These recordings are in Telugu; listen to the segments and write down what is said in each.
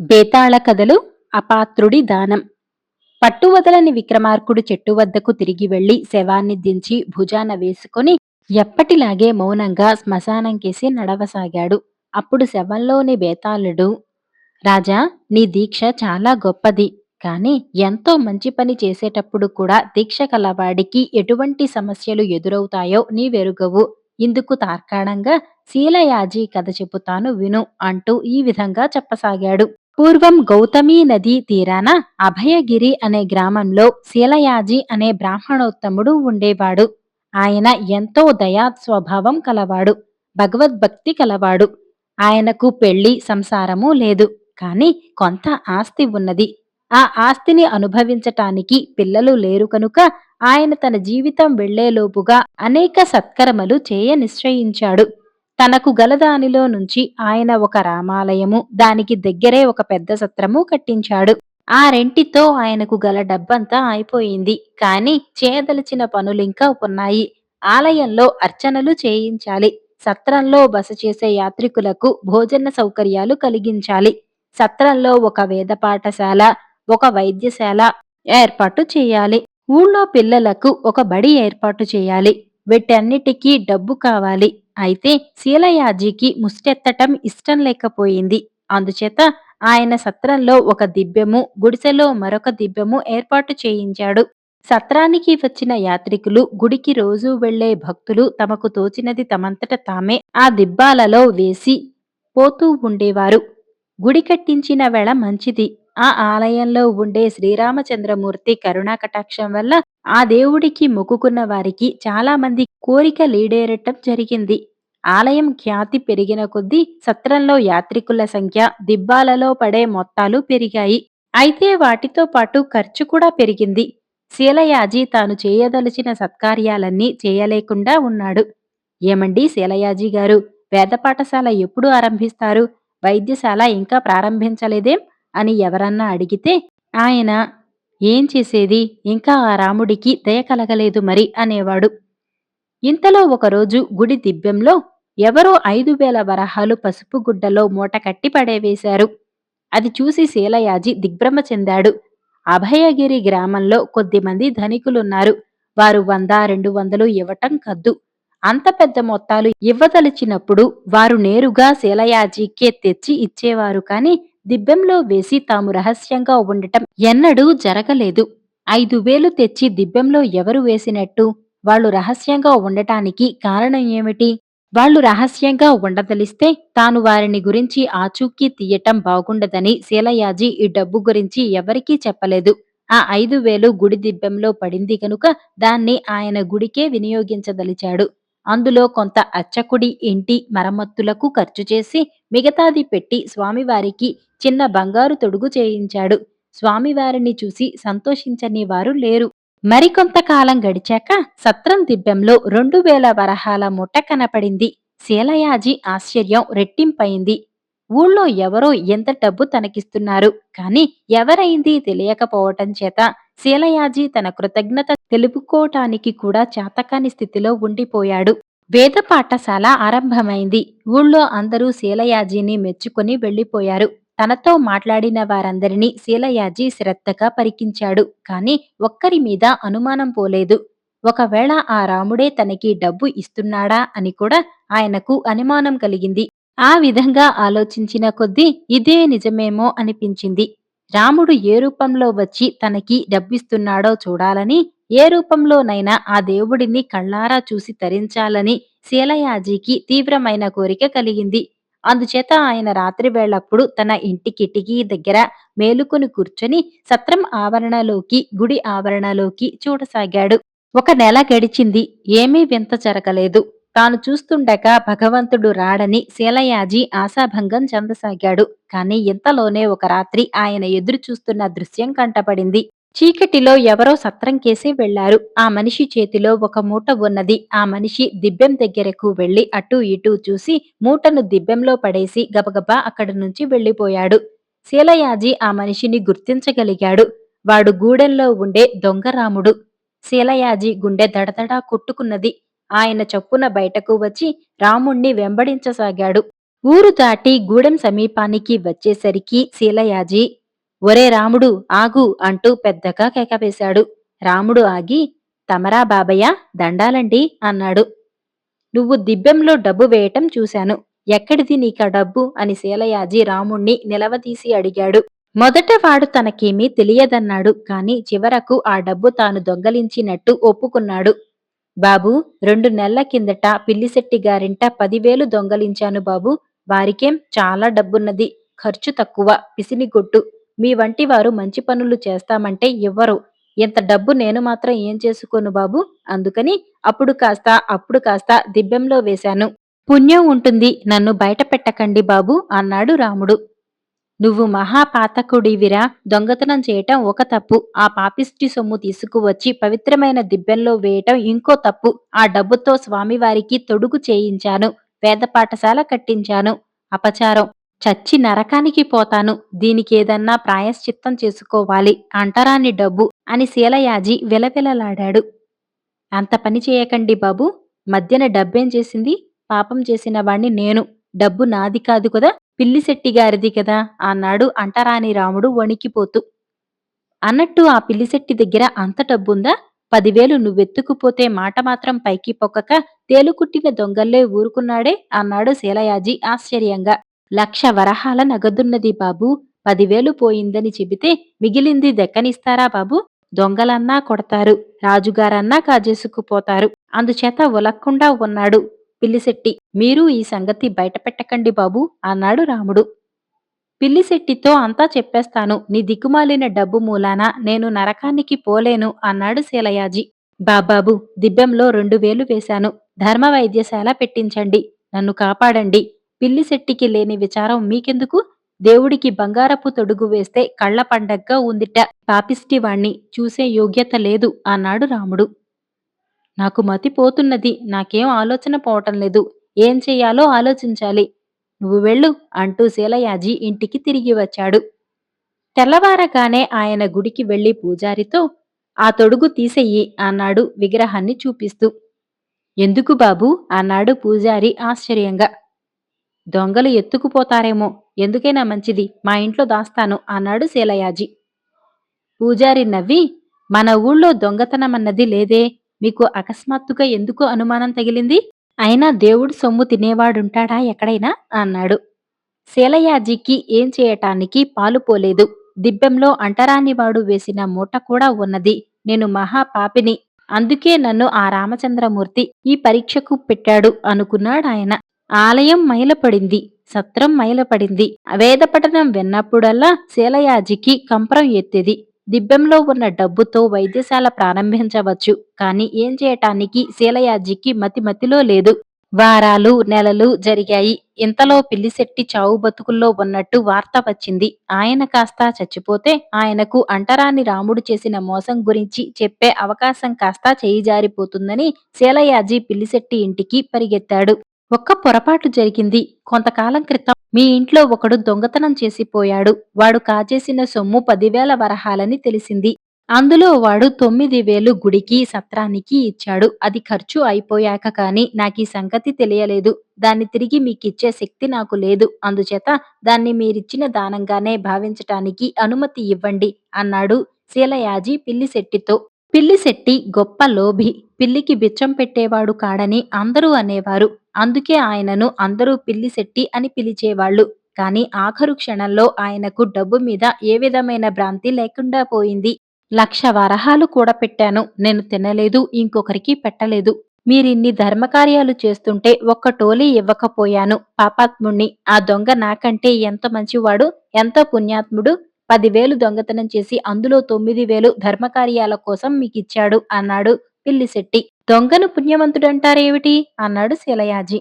బేతాళ కథలు అపాత్రుడి దానం. పట్టువదలని విక్రమార్కుడు చెట్టు వద్దకు తిరిగి వెళ్ళి శవాన్ని దించి భుజాన వేసుకుని ఎప్పటిలాగే మౌనంగా శ్మశానంకేసి నడవసాగాడు. అప్పుడు శవంలోని బేతాళుడు రాజా నీ దీక్ష చాలా గొప్పది. కాని ఎంతో మంచి పని చేసేటప్పుడు కూడా దీక్ష కలవాడికి ఎటువంటి సమస్యలు ఎదురవుతాయో నీవెరుగవు ఇందుకు తార్కాణంగా శీలయాజీ కథ చెబుతాను విను అంటూ ఈ విధంగా చెప్పసాగాడు. పూర్వం గౌతమీ నదీ తీరాన అభయగిరి అనే గ్రామంలో శీలయాజి అనే బ్రాహ్మణోత్తముడు ఉండేవాడు. ఆయన ఎంతో దయా స్వభావం కలవాడు భగవద్భక్తి కలవాడు. ఆయనకు పెళ్ళి సంసారము లేదు కాని కొంత ఆస్తి ఉన్నది. ఆ ఆస్తిని అనుభవించటానికి పిల్లలు లేరు కనుక ఆయన తన జీవితం వెళ్ళేలోపుగా అనేక సత్కర్మలు చేయ నిశ్చయించాడు. తనకు గల దానిలో నుంచి ఆయన ఒక రామాలయము దానికి దగ్గరే ఒక పెద్ద సత్రము కట్టించాడు. ఆ రెంటితో ఆయనకు గల డబ్బంతా అయిపోయింది కాని చేయదలిచిన పనులింకా ఉన్నాయి ఆలయంలో అర్చనలు చేయించాలి. సత్రంలో బస చేసే యాత్రికులకు భోజన సౌకర్యాలు కలిగించాలి. సత్రంలో ఒక వేద పాఠశాల ఒక వైద్యశాల ఏర్పాటు చేయాలి. ఊళ్ళో పిల్లలకు ఒక బడి ఏర్పాటు చేయాలి. వీటన్నిటికీ డబ్బు కావాలి. అయితే శీలయాజీకి ముష్టెత్తటం ఇష్టం లేకపోయింది. అందుచేత ఆయన సత్రంలో ఒక దిబ్బెము గుడిసెలో మరొక దిబ్బెము ఏర్పాటు చేయించాడు. సత్రానికి వచ్చిన యాత్రికులు గుడికి రోజూ వెళ్ళే భక్తులు తమకు తోచినది తమంతట తామే ఆ దిబ్బాలలో వేసి పోతూ ఉండేవారు. గుడి కట్టించిన వేళ మంచిది. ఆ ఆలయంలో ఉండే శ్రీరామచంద్రమూర్తి కరుణా కటాక్షం వల్ల ఆ దేవుడికి మొక్కుకున్న వారికి చాలా మంది కోరిక లీడేరటం జరిగింది. ఆలయం ఖ్యాతి పెరిగిన కొద్దీ సత్రంలో యాత్రికుల సంఖ్య దిబ్బాలలో పడే మొత్తాలు పెరిగాయి. అయితే వాటితో పాటు ఖర్చు కూడా పెరిగింది. శీలయాజి తాను చేయదలిచిన సత్కార్యాలన్నీ చేయలేకుండా ఉన్నాడు. ఏమండి శీలయాజీ గారు? వేద పాఠశాల ఎప్పుడు ఆరంభిస్తారు? వైద్యశాల ఇంకా ప్రారంభించలేదేం? అని ఎవరన్నా అడిగితే ఆయన ఏం చేసేది? ఇంకా ఆ రాముడికి దయ కలగలేదు మరి అనేవాడు. ఇంతలో ఒకరోజు గుడి దిబ్బెంలో ఎవరో ఐదు వేల వరహాలు పసుపు గుడ్డలో మూట కట్టి పడేవేశారు. అది చూసి శీలయాజి దిగ్భ్రమ చెందాడు. అభయగిరి గ్రామంలో కొద్దిమంది ధనికులున్నారు. వారు వంద రెండు వందలు ఇవ్వటం కద్దు. అంత పెద్ద మొత్తాలు ఇవ్వదలిచినప్పుడు వారు నేరుగా శీలయాజీకే తెచ్చి ఇచ్చేవారు కాని దిబ్బెంలో వేసి తాము రహస్యంగా ఉండటం ఎన్నడూ జరగలేదు. ఐదు వేలు తెచ్చి దిబ్బెంలో ఎవరు వేసినట్టు? వాళ్ళు రహస్యంగా ఉండటానికి కారణం ఏమిటి? వాళ్ళు రహస్యంగా ఉండదలిస్తే తాను వారిని గురించి ఆచూకీ తీయటం బాగుండదని శీలయాజి ఈ డబ్బు గురించి ఎవరికీ చెప్పలేదు. ఆ ఐదు వేలు గుడి దిబ్బెంలో పడింది కనుక దాన్ని ఆయన గుడికే వినియోగించదలిచాడు. అందులో కొంత అచ్చకుడి ఇంటి మరమ్మత్తులకు ఖర్చు చేసి మిగతాది పెట్టి స్వామివారికి చిన్న బంగారు తొడుగు చేయించాడు. స్వామివారిని చూసి సంతోషించని వారు లేరు. మరికొంతకాలం గడిచాక సత్రం దిబ్బెంలో రెండు వేల వరహాల ముఠ కనపడింది. శీలయాజి ఆశ్చర్యం రెట్టింపైంది. ఊళ్ళో ఎవరో ఎంత డబ్బు తనకిస్తున్నారు. కాని ఎవరైంది తెలియకపోవటం చేత శీలయాజీ తన కృతజ్ఞత తెలుపుకోటానికి కూడా చాతకాని స్థితిలో ఉండిపోయాడు. వేద పాఠశాల ఆరంభమైంది. ఊళ్ళో అందరూ శీలయాజీని మెచ్చుకొని వెళ్ళిపోయారు తనతో మాట్లాడిన వారందరినీ శీలయాజీ శ్రద్ధగా పరికించాడు. కాని ఒక్కరి మీద అనుమానం పోలేదు. ఒకవేళ ఆ రాముడే తనకి డబ్బు ఇస్తున్నాడా అని కూడా ఆయనకు అనుమానం కలిగింది. ఆ విధంగా ఆలోచించిన కొద్దీ ఇదే నిజమేమో అనిపించింది. రాముడు ఏ రూపంలో వచ్చి తనకి డబ్బిస్తున్నాడో చూడాలని ఏ రూపంలోనైనా ఆ దేవుడిని కళ్ళారా చూసి తరించాలని శీలయాజీకి తీవ్రమైన కోరిక కలిగింది. అందుచేత ఆయన రాత్రి వేళప్పుడు తన ఇంటి కిటికీ దగ్గర మేలుకొని కూర్చొని సత్రం ఆవరణలోకి గుడి ఆవరణలోకి చూడసాగాడు. ఒక నెల గడిచింది. ఏమీ వింత జరగలేదు. తాను చూస్తుండగా భగవంతుడు రాడని శీలయాజి ఆశాభంగం చెందసాగాడు. కాని ఇంతలోనే ఒక రాత్రి ఆయన ఎదురు చూస్తున్న దృశ్యం కంటపడింది. చీకటిలో ఎవరో సత్రం కేసి వెళ్ళారు ఆ మనిషి చేతిలో ఒక మూట ఉన్నది. ఆ మనిషి దిబ్బెం దగ్గరకు వెళ్ళి అటూ ఇటూ చూసి మూటను దిబ్బెంలో పడేసి గబగబా అక్కడి నుంచి వెళ్ళిపోయాడు శీలయాజి ఆ మనిషిని గుర్తించగలిగాడు. వాడు గూడెంలో ఉండే దొంగరాముడు శీలయాజి గుండె దడదడా కొట్టుకున్నది. ఆయన చప్పున బయటకు వచ్చి రాముణ్ణి వెంబడించసాగాడు. ఊరు దాటి గూడెం సమీపానికి వచ్చేసరికి శీలయాజి ఒరే రాముడు ఆగు అంటూ పెద్దగా కేకవేశాడు. రాముడు ఆగి తమరా బాబయ్య దండాలండి అన్నాడు. నువ్వు దిబ్బెంలో డబ్బు వేయటం చూశాను. ఎక్కడిది నీకా డబ్బు అని శీలయాజి రాముణ్ణి నిలవదీసి అడిగాడు. మొదట వాడు తనకేమీ తెలియదన్నాడు కాని చివరకు ఆ డబ్బు తాను దొంగలించినట్టు ఒప్పుకున్నాడు. బాబు రెండు నెలల కిందట పిల్లిశెట్టి గారింట పదివేలు దొంగలించాను బాబు. వారికేం చాలా డబ్బున్నది ఖర్చు తక్కువ పిసినిగొట్టు మీ వంటి వారు మంచి పనులు చేస్తామంటే ఇవ్వరు ఇంత డబ్బు నేను మాత్రం ఏం చేసుకోను బాబు? అందుకని అప్పుడు కాస్త అప్పుడు కాస్త దిబ్బెంలో వేశాను. పుణ్యం ఉంటుంది నన్ను బయట పెట్టకండి బాబు అన్నాడు రాముడు. నువ్వు మహాపాతకుడివిరా దొంగతనం చేయటం ఒక తప్పు. ఆ పాపిష్టి సొమ్ము తీసుకువచ్చి పవిత్రమైన దిబ్బెంలో వేయటం ఇంకో తప్పు. ఆ డబ్బుతో స్వామివారికి తొడుగు చేయించాను. వేద పాఠశాల కట్టించాను. అపచారం. చచ్చి నరకానికి పోతాను. దీనికేదన్నా ప్రాయశ్చిత్తం చేసుకోవాలి. అంటరాని డబ్బు అని శీలయాజి విలవిలలాడాడు. అంత పని చేయకండి బాబు. మధ్యన డబ్బేం చేసింది? పాపం చేసిన వాణ్ణి నేను. డబ్బు నాది కాదు కదా పిల్లిశెట్టి గారిది కదా అన్నాడు అంటరాని రాముడు వణికిపోతూ. అన్నట్టు ఆ పిల్లిశెట్టి దగ్గర అంత డబ్బుందా? పదివేలు నువ్వెత్తుకుపోతే మాట మాత్రం పైకి పొక్కక తేలుకుట్టిన దొంగల్లే ఊరుకున్నాడే అన్నాడు శీలయాజి ఆశ్చర్యంగా. లక్ష వరహాల నగదున్నది బాబు పదివేలు పోయిందని చెబితే మిగిలింది దెక్కనిస్తారా బాబు? దొంగలన్నా కొడతారు రాజుగారన్నా కాజేసుకుపోతారు అందుచేత ఉలక్కుండా ఉన్నాడు. పిల్లిశెట్టి మీరు ఈ సంగతి బయటపెట్టకండి బాబు అన్నాడు రాముడు. పిల్లిశెట్టితో అంతా చెప్పేస్తాను నీ దిక్కుమాలిన డబ్బు మూలాన నేను నరకానికి పోలేను అన్నాడు శీలయాజి. బాబాబు దిబ్బెంలో రెండు వేలు వేశాను ధర్మ వైద్యశాల పెట్టించండి నన్ను కాపాడండి. పిల్లిశెట్టికి లేని విచారం మీకెందుకు? దేవుడికి బంగారపు తొడుగు వేస్తే కళ్ళ పండగ్గా ఉందిట పాపిష్టివాణ్ణి చూసే యోగ్యత లేదు అన్నాడు రాముడు. నాకు మతి పోతున్నది. నాకేం ఆలోచన పోవటం లేదు. ఏం చెయ్యాలో ఆలోచించాలి. నువ్వు వెళ్ళు అంటూ శీలయాజి ఇంటికి తిరిగి వచ్చాడు. తెల్లవారగానే ఆయన గుడికి వెళ్ళి పూజారితో ఆ తొడుగు తీసెయ్యి అన్నాడు విగ్రహాన్ని చూపిస్తూ. ఎందుకు బాబు? అన్నాడు పూజారి ఆశ్చర్యంగా. దొంగలు ఎత్తుకుపోతారేమో. ఎందుకైనా మంచిది. మా ఇంట్లో దాస్తాను అన్నాడు శీలయాజి. పూజారి నవ్వి మన ఊళ్ళో దొంగతనమన్నది లేదే. మీకు అకస్మాత్తుగా ఎందుకు అనుమానం తగిలింది? అయినా దేవుడు సొమ్ము తినేవాడుంటాడా ఎక్కడైనా? అన్నాడు. శీలయాజికి ఏం చేయటానికి పాలు పోలేదు. దిబ్బెంలో అంటరానివాడు వేసిన మూట కూడా ఉన్నది. నేను మహాపాపిని అందుకే నన్ను ఆ రామచంద్రమూర్తి ఈ పరీక్షకు పెట్టాడు అనుకున్నాడాయన. ఆలయం మైలపడింది. సత్రం మైలపడింది. వేదపఠనం విన్నప్పుడల్లా శేలయాజికి కంపరం ఎత్తేది. దిబ్బెంలో ఉన్న డబ్బుతో వైద్యశాల ప్రారంభించవచ్చు కానీ ఏం చేయటానికి శీలయాజికి మతి మతిలో లేదు. వారాలు నెలలు జరిగాయి. ఇంతలో పిల్లిశెట్టి చావు బతుకుల్లో ఉన్నట్టు వార్త వచ్చింది. ఆయన కాస్త చచ్చిపోతే ఆయనకు అంటరాని రాముడు చేసిన మోసం గురించి చెప్పే అవకాశం కాస్త చేయి జారిపోతుందని శీలయాజి పిల్లిశెట్టి ఇంటికి పరిగెత్తాడు. ఒక్క పొరపాటు జరిగింది. కొంతకాలం క్రితం మీ ఇంట్లో ఒకడు దొంగతనం చేసిపోయాడు వాడు కాజేసిన సొమ్ము పదివేల వరహాలని తెలిసింది. అందులో వాడు తొమ్మిది వేలు గుడికి సత్రానికి ఇచ్చాడు. అది ఖర్చు అయిపోయాక కాని నాకీ సంగతి తెలియలేదు. దాన్ని తిరిగి మీకిచ్చే శక్తి నాకు లేదు. అందుచేత దాన్ని మీరిచ్చిన దానంగానే భావించటానికి అనుమతి ఇవ్వండి అన్నాడు శీలయాజి పిల్లిశెట్టితో పిల్లిశెట్టి గొప్ప లోభి. పిల్లికి బిచ్చం పెట్టేవాడు కాడని అందరూ అనేవారు. అందుకే ఆయనను అందరూ పిల్లిశెట్టి అని పిలిచేవాళ్ళు కానీ ఆఖరు క్షణంలో ఆయనకు డబ్బు మీద ఏ విధమైన భ్రాంతి లేకుండా పోయింది. లక్ష వరహాలు కూడా పెట్టాను. నేను తినలేదు ఇంకొకరికి పెట్టలేదు. మీరిన్ని ధర్మకార్యాలు చేస్తుంటే ఒక్క టోలీ ఇవ్వకపోయాను. పాపాత్ముణ్ణి ఆ దొంగ నాకంటే ఎంత మంచివాడు ఎంత పుణ్యాత్ముడు? పదివేలు దొంగతనం చేసి అందులో తొమ్మిది వేలు ధర్మకార్యాల కోసం మీకిచ్చాడు అన్నాడు. పిల్లిశెట్టి దొంగను పుణ్యవంతుడంటారేమిటి? అన్నాడు శిలయాజీ.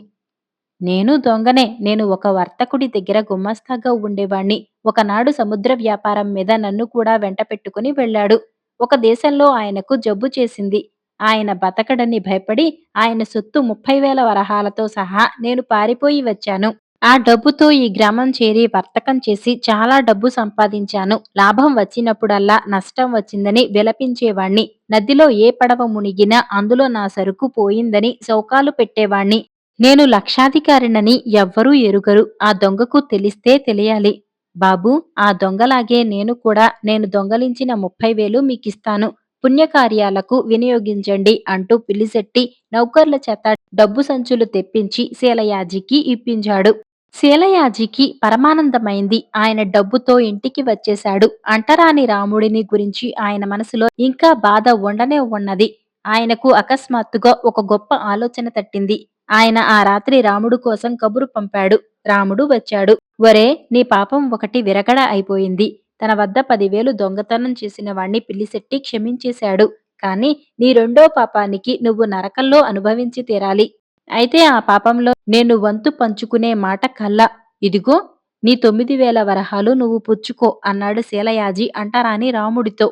నేను దొంగనే. నేను ఒక వర్తకుడి దగ్గర గుమ్మస్తాగా ఉండేవాణ్ణి. ఒకనాడు సముద్ర వ్యాపారం మీద నన్ను కూడా వెంట పెట్టుకుని వెళ్ళాడు. ఒక దేశంలో ఆయనకు జబ్బు చేసింది. ఆయన బతకడని భయపడి ఆయన సొత్తు ముప్పై వేల వరహాలతో సహా నేను పారిపోయి వచ్చాను. ఆ డబ్బుతో ఈ గ్రామం చేరి వర్తకం చేసి చాలా డబ్బు సంపాదించాను. లాభం వచ్చినప్పుడల్లా నష్టం వచ్చిందని విలపించేవాణ్ణి. నదిలో ఏ పడవ మునిగినా అందులో నా సరుకు పోయిందని శోకాలు పెట్టేవాణ్ణి. నేను లక్షాధికారినని ఎవ్వరూ ఎరుగరు. ఆ దొంగకు తెలిస్తే తెలియాలి. బాబూ ఆ దొంగలాగే నేను కూడా నేను దొంగలించిన ముప్పై వేలు మీకిస్తాను. పుణ్యకార్యాలకు వినియోగించండి అంటూ పిలిసెట్టి నౌకర్ల చేత డబ్బు సంచులు తెప్పించి శీలయాజికి ఇప్పించాడు. శీలయాజికి పరమానందమైంది. ఆయన డబ్బుతో ఇంటికి వచ్చేశాడు. అంటరాని రాముడిని గురించి ఆయన మనసులో ఇంకా బాధ ఉండనే ఉన్నది. ఆయనకు అకస్మాత్తుగా ఒక గొప్ప ఆలోచన తట్టింది. ఆయన ఆ రాత్రి రాముడు కోసం కబురు పంపాడు. రాముడు వచ్చాడు. ఒరే నీ పాపం ఒకటి విరగడ అయిపోయింది. తన వద్ద పదివేలు దొంగతనం చేసిన వాణ్ణి పిల్లిశెట్టి క్షమించేశాడు. కాని నీ రెండో పాపానికి నువ్వు నరకంలో అనుభవించి తీరాలి. అయితే ఆ పాపంలో నేను వంతు పంచుకునే మాట కల్లా ఇదిగో నీ తొమ్మిది వేల వరహాలు నువ్వు పుచ్చుకో అన్నాడు శీలయాజి అంటారాని రాముడితో.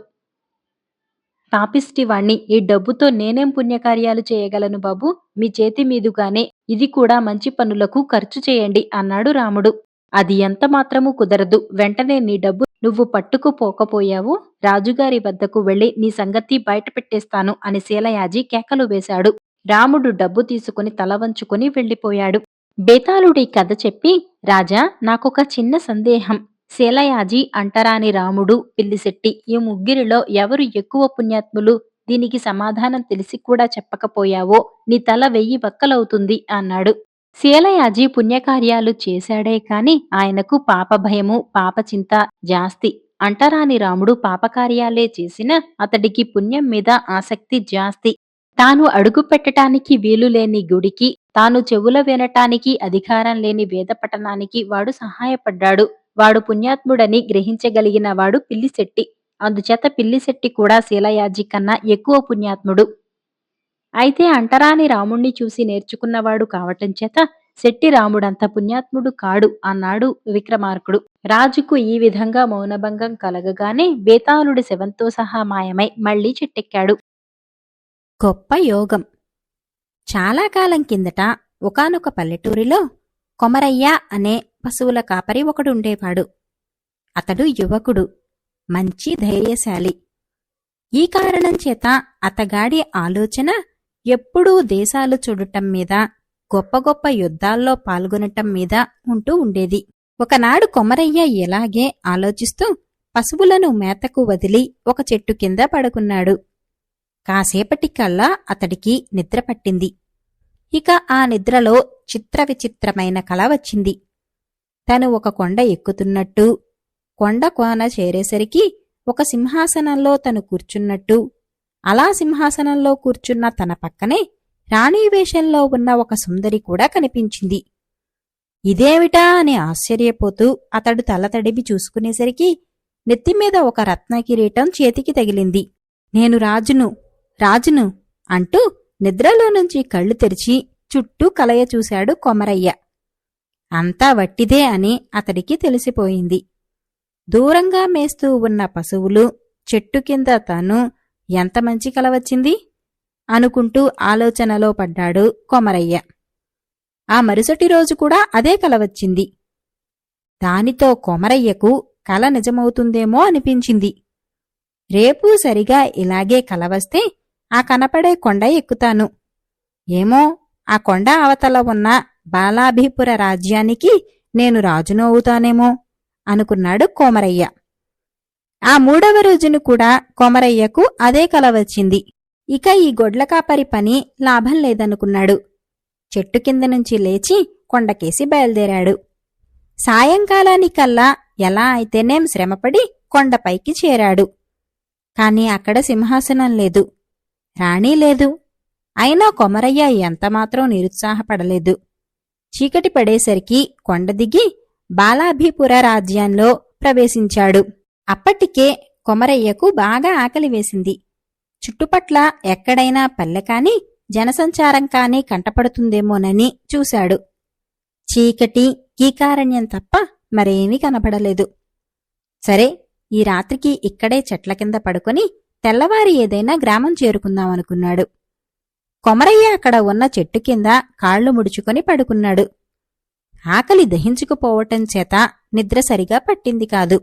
పాపిష్టివాణ్ణి ఈ డబ్బుతో నేనేం పుణ్యకార్యాలు చేయగలను బాబు? మీ చేతి మీదుగానే ఇది కూడా మంచి పనులకు ఖర్చు చేయండి అన్నాడు రాముడు. అది ఎంత మాత్రము కుదరదు. వెంటనే నీ డబ్బు నువ్వు పట్టుకుపోకపోయావు. రాజుగారి వద్దకు వెళ్ళి నీ సంగతి బయట పెట్టేస్తాను అని శీలయాజి కేకలు వేశాడు. రాముడు డబ్బు తీసుకుని తల వంచుకుని వెళ్ళిపోయాడు. బేతాళుడి కథ చెప్పి రాజా నాకొక చిన్న సందేహం. శీలయాజి అంటరాని రాముడు పిల్లిశెట్టి ఈ ముగ్గురిలో ఎవరు ఎక్కువ పుణ్యాత్ములు? దీనికి సమాధానం తెలిసి కూడా చెప్పకపోయావో? నీ తల వెయ్యి వక్కలవుతుంది అన్నాడు. శీలయాజి పుణ్యకార్యాలు చేశాడే కాని ఆయనకు పాప భయము పాపచింత జాస్తి. అంటరాని రాముడు పాపకార్యాలే చేసిన అతడికి పుణ్యం మీద ఆసక్తి జాస్తి. తాను అడుగు పెట్టటానికి వీలు లేని గుడికి తాను చెవుల వినటానికి అధికారం లేని వేద పఠనానికి వాడు సహాయపడ్డాడు. వాడు పుణ్యాత్ముడని గ్రహించగలిగిన వాడు పిల్లిశెట్టి. అందుచేత పిల్లిశెట్టి కూడా శీలయాజి కన్నా ఎక్కువ పుణ్యాత్ముడు. అయితే అంటరాని రాముణ్ణి చూసి నేర్చుకున్నవాడు కావటం చేత శెట్టి రాముడంత పుణ్యాత్ముడు కాడు అన్నాడు విక్రమార్కుడు. రాజుకు ఈ విధంగా మౌనభంగం కలగగానే బేతాళుడి శవంతో సహా మాయమై మళ్ళీ చెట్టెక్కాడు. గొప్ప యోగం. చాలా కాలం కిందట ఒకానొక పల్లెటూరిలో కొమరయ్య అనే పశువుల కాపరి ఒకడుండేవాడు అతడు యువకుడు మంచి ధైర్యశాలి. ఈ కారణం చేత అతగాడి ఆలోచన ఎప్పుడూ దేశాలు చూడటం మీద గొప్ప గొప్ప యుద్ధాల్లో పాల్గొనటం మీద ఉంటూ ఉండేది. ఒకనాడు కొమరయ్య ఎలాగే ఆలోచిస్తూ పశువులను మేతకు వదిలి ఒక చెట్టు కింద పడుకున్నాడు. కాసేపటికల్లా అతడికి నిద్ర పట్టింది. ఇక ఆ నిద్రలో చిత్ర విచిత్రమైన కల వచ్చింది. తను ఒక కొండ ఎక్కుతున్నట్టు కొండ కోన చేరేసరికి ఒక సింహాసనంలో తను కూర్చున్నట్టు అలా సింహాసనంలో కూర్చున్న తన పక్కనే రాణి వేషంలో ఉన్న ఒక సుందరి కూడా కనిపించింది. ఇదేమిటా అని ఆశ్చర్యపోతూ అతడు తలతడిపి చూసుకునేసరికి నెత్తిమీద ఒక రత్న కిరీటం చేతికి తగిలింది. నేను రాజును రాజును అంటూ నిద్రలో నుంచి కళ్ళు తెరిచి చుట్టూ కలయ చూశాడు కొమరయ్య. అంతా వట్టిదే అని అతడికి తెలిసిపోయింది. దూరంగా మేస్తూ ఉన్న పశువులు చెట్టు కింద తను ఎంత మంచి కల వచ్చింది? అనుకుంటూ ఆలోచనలో పడ్డాడు కొమరయ్య. ఆ మరుసటి రోజు కూడా అదే కల వచ్చింది. దానితో కొమరయ్యకు కల నిజమవుతుందేమో అనిపించింది. రేపు సరిగా ఇలాగే కల వస్తే ఆ కనపడే కొండ ఎక్కుతాను. ఏమో ఆ కొండ అవతల ఉన్న బాలాభిపుర రాజ్యానికి నేను రాజును అవుతానేమో అనుకున్నాడు కోమరయ్య. ఆ మూడవ రోజును కూడా కోమరయ్యకు అదే కల వచ్చింది. ఇక ఈ గొడ్ల కాపరి పని లాభం లేదనుకున్నాడు. చెట్టు కింద నుంచి లేచి కొండకేసి బయలుదేరాడు. సాయంకాలానికల్లా ఎలా అయితేనేం శ్రమపడి కొండపైకి చేరాడు. కాని అక్కడ సింహాసనం లేదు. రాణీ లేదు. అయినా కొమరయ్య ఎంతమాత్రం నిరుత్సాహపడలేదు. చీకటి పడేసరికి కొండ దిగి బాలాభిపుర రాజ్యంలో ప్రవేశించాడు. అప్పటికే కొమరయ్యకు బాగా ఆకలి వేసింది. చుట్టుపట్ల ఎక్కడైనా పల్లె కాని జనసంచారం కాని కంటపడుతుందేమోనని చూశాడు. చీకటి కీకారణ్యం తప్ప మరేమీ కనబడలేదు సరే ఈ రాత్రికి ఇక్కడే చెట్ల కింద పడుకొని తెల్లవారి ఏదైనా గ్రామం చేరుకుందామనుకున్నాడు కొమరయ్య అక్కడ ఉన్న చెట్టు కింద కాళ్ళు ముడుచుకొని పడుకున్నాడు. ఆకలి దహించుకుపోవటం చేత నిద్ర సరిగా పట్టింది కాదు.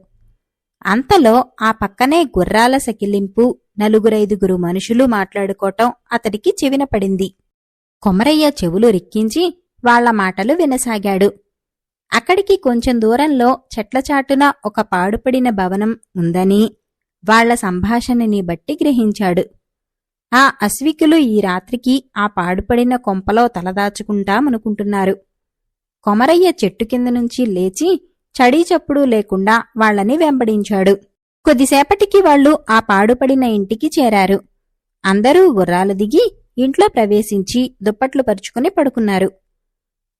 అంతలో ఆ పక్కనే గుర్రాల సకిలింపు నలుగురైదుగురు మనుషులు మాట్లాడుకోవటం అతడికి చెవిన పడింది. కొమరయ్య చెవులు రిక్కించి వాళ్ళ మాటలు వినసాగాడు. అక్కడికి కొంచెం దూరంలో చెట్ల చాటున ఒక పాడుపడిన భవనం ఉందని వాళ్ళ సంభాషణని బట్టి గ్రహించాడు. ఆ అశ్వికులు ఈ రాత్రికి ఆ పాడుపడిన కొంపలో తలదాచుకుంటామనుకుంటున్నారు కొమరయ్య చెట్టు కింద నుంచి లేచి చడీ చప్పుడు లేకుండా వాళ్ళని వెంబడించాడు. కొద్దిసేపటికి వాళ్ళు ఆ పాడుపడిన ఇంటికి చేరారు. అందరూ గుర్రాలు దిగి ఇంట్లో ప్రవేశించి దుప్పట్లు పరుచుకుని పడుకున్నారు.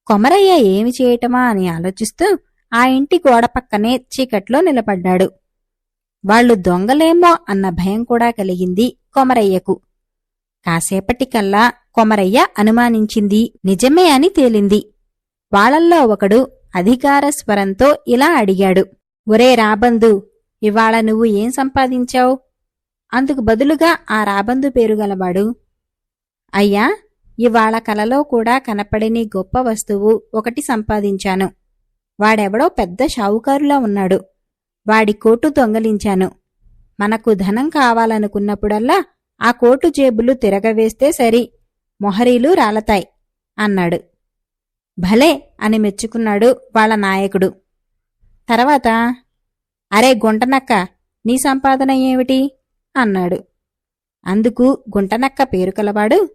కొమరయ్య ఏమి చేయటమా అని ఆలోచిస్తూ ఆ ఇంటి గోడ పక్కనే చీకట్లో నిలబడ్డాడు. వాళ్ళు దొంగలేమో అన్న భయం కూడా కలిగింది కొమరయ్యకు. కాసేపటికల్లా కొమరయ్య అనుమానించింది నిజమే అని తేలింది. వాళ్ళల్లో ఒకడు అధికార స్వరంతో ఇలా అడిగాడు ఒరే రాబందు ఇవాళ నువ్వు ఏం సంపాదించావు? అందుకు బదులుగా ఆ రాబందు పేరు గలవాడు. అయ్యా ఇవాళ కలలో కూడా కనపడని గొప్ప వస్తువు ఒకటి సంపాదించాను. వాడెవడో పెద్ద షావుకారులా ఉన్నాడు. వాడి కోటు దొంగలించాను. మనకు ధనం కావాలనుకున్నప్పుడల్లా ఆ కోటు జేబులు తిరగవేస్తే సరి మొహరీలు రాలతాయి అన్నాడు. భలే అని మెచ్చుకున్నాడు వాళ్ళ నాయకుడు. తర్వాత అరే గుంటనక్క నీ సంపాదన ఏమిటి? అన్నాడు. అందుకు గుంటనక్క పేరు కలవాడు.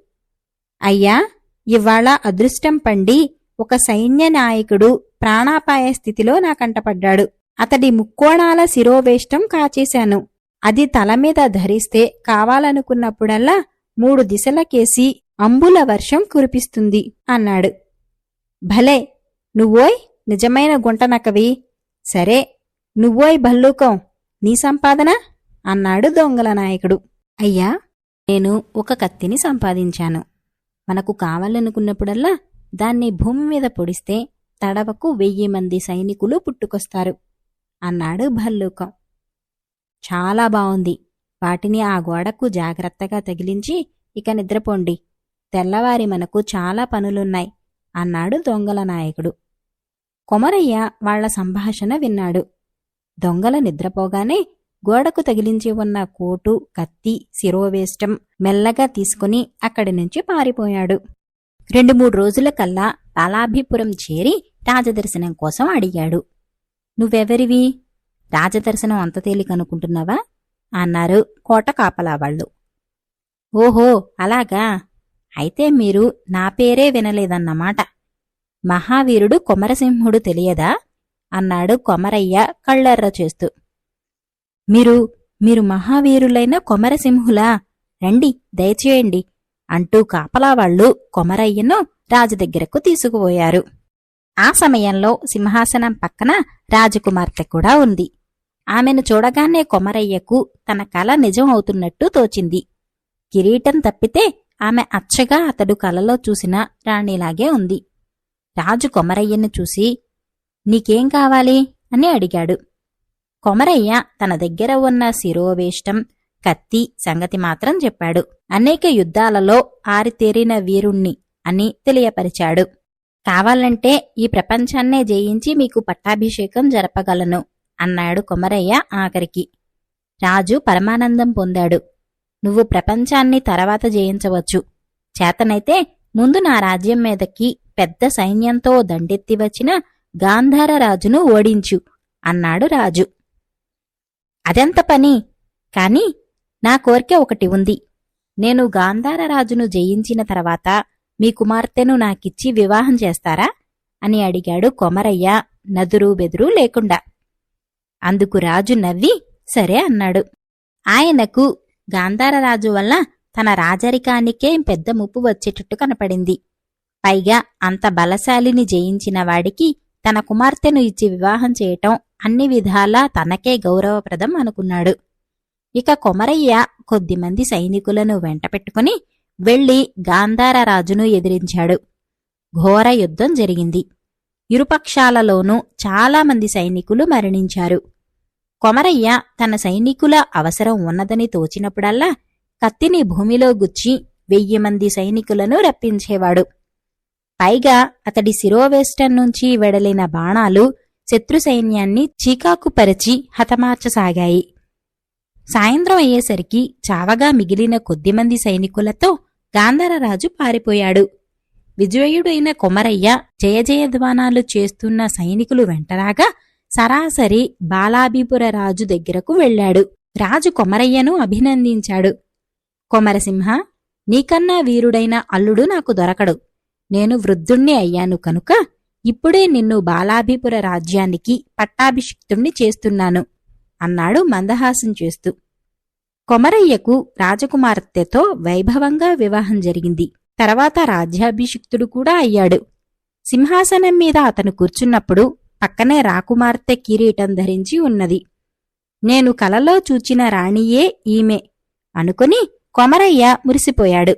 అయ్యా ఇవాళ అదృష్టం పండి ఒక సైన్య నాయకుడు ప్రాణాపాయ స్థితిలో నాకంటపడ్డాడు. అతడి ముక్కోణాల శిరోవేష్టం కాచేశాను. అది తల మీద ధరిస్తే కావాలనుకున్నప్పుడల్లా మూడు దిశలకేసి అంబుల వర్షం కురిపిస్తుంది అన్నాడు. భలే! నువ్వోయ్ నిజమైన గుంటనకవి సరే నువ్వోయ్ భల్లూకం నీ సంపాదన? అన్నాడు దొంగల నాయకుడు. అయ్యా నేను ఒక కత్తిని సంపాదించాను. మనకు కావాలనుకున్నప్పుడల్లా దాన్ని భూమి మీద పొడిస్తే తడవకు వెయ్యి మంది సైనికులు పుట్టుకొస్తారు. అన్నాడు భల్లూకం. చాలా బావుంది. వాటిని ఆ గోడకు జాగ్రత్తగా తగిలించి ఇక నిద్రపోండి. తెల్లవారి మనకు చాలా పనులున్నాయి అన్నాడు దొంగల నాయకుడు. కొమరయ్య వాళ్ళ సంభాషణ విన్నాడు. దొంగల నిద్రపోగానే గోడకు తగిలించి ఉన్న కోటు కత్తి శిరోవేష్టం మెల్లగా తీసుకుని అక్కడి నుంచి పారిపోయాడు. రెండు మూడు రోజుల కల్లా లాలాభిపురం చేరి రాజదర్శనం కోసం అడిగాడు. నువ్వెవరివి? రాజదర్శనం అంత తేలికనుకుంటున్నావా? అన్నారు కోట కాపలా వాళ్ళు ఓహో అలాగా. అయితే మీరు నా పేరే వినలేదన్నమాట. మహావీరుడు కొమరసింహుడు తెలియదా? అన్నాడు కొమరయ్య కళ్ళెర్ర చేస్తూ. మీరు మీరు మహావీరులైన కొమరసింహులా? రండి దయచేయండి అంటూ కాపలావాళ్ళు కొమరయ్యను రాజు దగ్గరకు తీసుకుపోయారు. ఆ సమయంలో సింహాసనం పక్కన రాజకుమార్తె కూడా ఉంది. ఆమెను చూడగానే కొమరయ్యకు తన కల నిజం అవుతున్నట్టు తోచింది. కిరీటం తప్పితే ఆమె అచ్చగా అతడు కలలో చూసిన రాణిలాగే ఉంది. రాజు కొమరయ్యను చూసి నీకేం కావాలి? అని అడిగాడు. కొమరయ్య తన దగ్గర ఉన్న శిరోవేష్టం కత్తి సంగతి మాత్రం చెప్పాడు. అనేక యుద్ధాలలో ఆరితేరిన వీరుణ్ణి అని తెలియపరిచాడు. కావాలంటే ఈ ప్రపంచాన్నే జయించి మీకు పట్టాభిషేకం జరపగలను అన్నాడు కొమరయ్య ఆఖరికి. రాజు పరమానందం పొందాడు. నువ్వు ప్రపంచాన్ని తర్వాత జయించవచ్చు. చేతనైతే ముందు నా రాజ్యం మీదకి పెద్ద సైన్యంతో దండెత్తి వచ్చిన గాంధార రాజును ఓడించు అన్నాడు రాజు. అదెంత పని? కాని నా కోరిక ఒకటి ఉంది. నేను గాంధార రాజును జయించిన తర్వాత మీ కుమార్తెను నాకిచ్చి వివాహం చేస్తారా? అని అడిగాడు కొమరయ్య నదురు బెదురు లేకుండా. అందుకు రాజు నవ్వి సరే అన్నాడు. ఆయనకు గాంధారరాజు వల్ల తన రాజరికానికే పెద్ద ముప్పు వచ్చేటట్టు కనపడింది. పైగా అంత బలశాలిని జయించిన వాడికి తన కుమార్తెను ఇచ్చి వివాహం చేయటం అన్ని విధాలా తనకే గౌరవప్రదం అనుకున్నాడు. ఇక కొమరయ్య కొద్దిమంది సైనికులను వెంటపెట్టుకుని వెళ్ళి గాంధార రాజును ఎదిరించాడు. ఘోర యుద్ధం జరిగింది. ఇరుపక్షాలలోనూ చాలామంది సైనికులు మరణించారు. కొమరయ్య తన సైనికుల అవసరం ఉన్నదని తోచినప్పుడల్లా కత్తిని భూమిలో గుచ్చి వెయ్యి మంది సైనికులను రప్పించేవాడు. పైగా అతడి శిరోవేష్టం నుంచి వెడలిన బాణాలు శత్రు సైన్యాన్ని చీకాకుపరచి హతమార్చసాగాయి. సాయంత్రం అయ్యేసరికి చావగా మిగిలిన కొద్దిమంది సైనికులతో గాంధారరాజు పారిపోయాడు. విజయుడైన కొమరయ్య జయజయధ్వానాలు చేస్తున్న సైనికులు వెంటరాగా సరాసరి బాలాభిపుర రాజు దగ్గరకు వెళ్ళాడు. రాజు కొమరయ్యను అభినందించాడు. కొమరసింహ నీకన్నా వీరుడైన అల్లుడు నాకు దొరకడు. నేను వృద్ధుణ్ణి అయ్యాను కనుక ఇప్పుడే నిన్ను బాలాభిపుర రాజ్యానికి పట్టాభిషిక్తుణ్ణి చేస్తున్నాను. అన్నాడు మందహాసం చేస్తూ. కొమరయ్యకు రాజకుమార్తెతో వైభవంగా వివాహం జరిగింది. తర్వాత రాజ్యాభిషిక్తుడు కూడా అయ్యాడు. సింహాసనం మీద అతను కూర్చున్నప్పుడు పక్కనే రాకుమార్తె కిరీటం ధరించి ఉన్నది. నేను కలలో చూచిన రాణియే ఈమె అనుకుని కొమరయ్య మురిసిపోయాడు.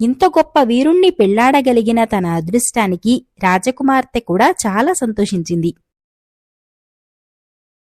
ఇంత గొప్ప వీరుణ్ణి పెళ్ళాడగలిగిన తన అదృష్టానికి రాజకుమార్తె కూడా చాలా సంతోషించింది.